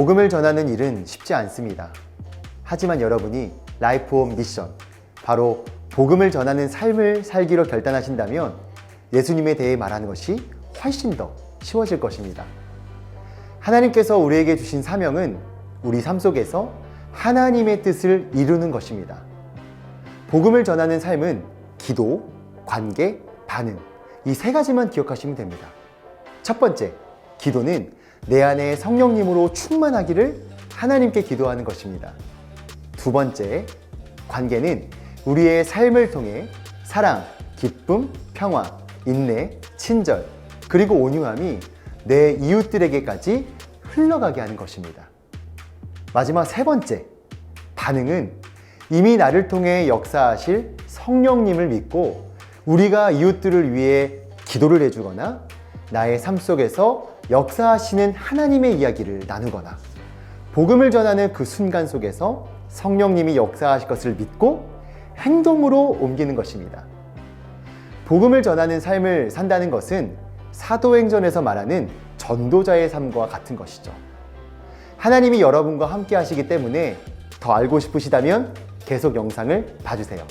복음을 전하는 일은 쉽지 않습니다. 하지만 여러분이 라이프 온 미션, 바로 복음을 전하는 삶을 살기로 결단하신다면 예수님에 대해 말하는 것이 훨씬 더 쉬워질 것입니다. 하나님께서 우리에게 주신 사명은 우리 삶 속에서 하나님의 뜻을 이루는 것입니다. 복음을 전하는 삶은 기도, 관계, 반응 이 세 가지만 기억하시면 됩니다. 첫 번째, 기도는 내 안에 성령님으로 충만하기를 하나님께 기도하는 것입니다. 두 번째, 관계는 우리의 삶을 통해 사랑, 기쁨, 평화, 인내, 친절, 그리고 온유함이 내 이웃들에게까지 흘러가게 하는 것입니다. 마지막 세 번째, 반응은 이미 나를 통해 역사하실 성령님을 믿고 우리가 이웃들을 위해 기도를 해주거나 나의 삶 속에서 역사하시는 하나님의 이야기를 나누거나 복음을 전하는 그 순간 속에서 성령님이 역사하실 것을 믿고 행동으로 옮기는 것입니다. 복음을 전하는 삶을 산다는 것은 사도행전에서 말하는 전도자의 삶과 같은 것이죠. 하나님이 여러분과 함께 하시기 때문에 더 알고 싶으시다면 계속 영상을 봐주세요.